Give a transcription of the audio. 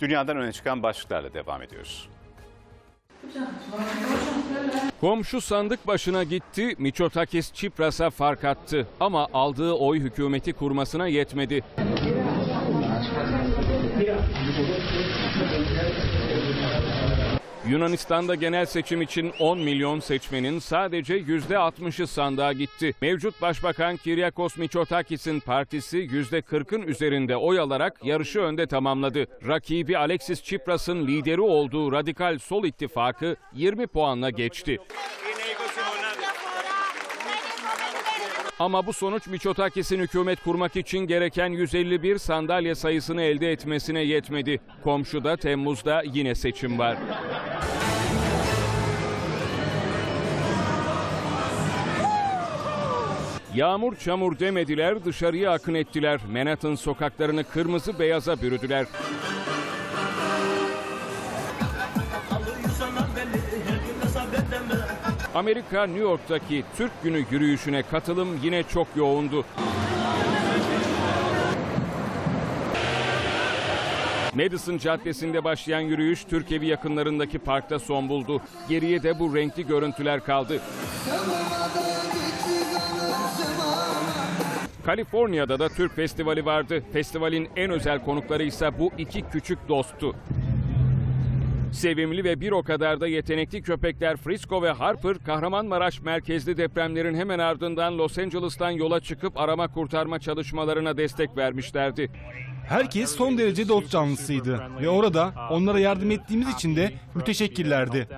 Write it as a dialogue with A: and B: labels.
A: Dünyadan öne çıkan başlıklarla devam ediyoruz.
B: Komşu sandık başına gitti, Miçotakis Çipras'a fark attı. Ama aldığı oy hükümeti kurmasına yetmedi. Yunanistan'da genel seçim için 10 milyon seçmenin sadece %60'ı sandığa gitti. Mevcut Başbakan Kiryakos Mitsotakis'in partisi %40'ın üzerinde oy alarak yarışı önde tamamladı. Rakibi Alexis Tsipras'ın lideri olduğu Radikal Sol İttifakı 20 puanla geçti. Ama bu sonuç Miçotakis'in hükümet kurmak için gereken 151 sandalye sayısını elde etmesine yetmedi. Komşuda Temmuz'da yine seçim var. Yağmur çamur demediler, dışarıya akın ettiler. Manhattan sokaklarını kırmızı beyaza bürüdüler. Amerika New York'taki Türk Günü yürüyüşüne katılım yine çok yoğundu. Madison Caddesi'nde başlayan yürüyüş Türkiye'vi yakınlarındaki parkta son buldu. Geriye de bu renkli görüntüler kaldı. Kaliforniya'da da Türk Festivali vardı. Festivalin en özel konukları ise bu iki küçük dosttu. Sevimli ve bir o kadar da yetenekli köpekler Frisco ve Harper, Kahramanmaraş merkezli depremlerin hemen ardından Los Angeles'tan yola çıkıp arama kurtarma çalışmalarına destek vermişlerdi.
C: Herkes son derece dost canlısıydı ve orada onlara yardım ettiğimiz için de müteşekkirlerdi.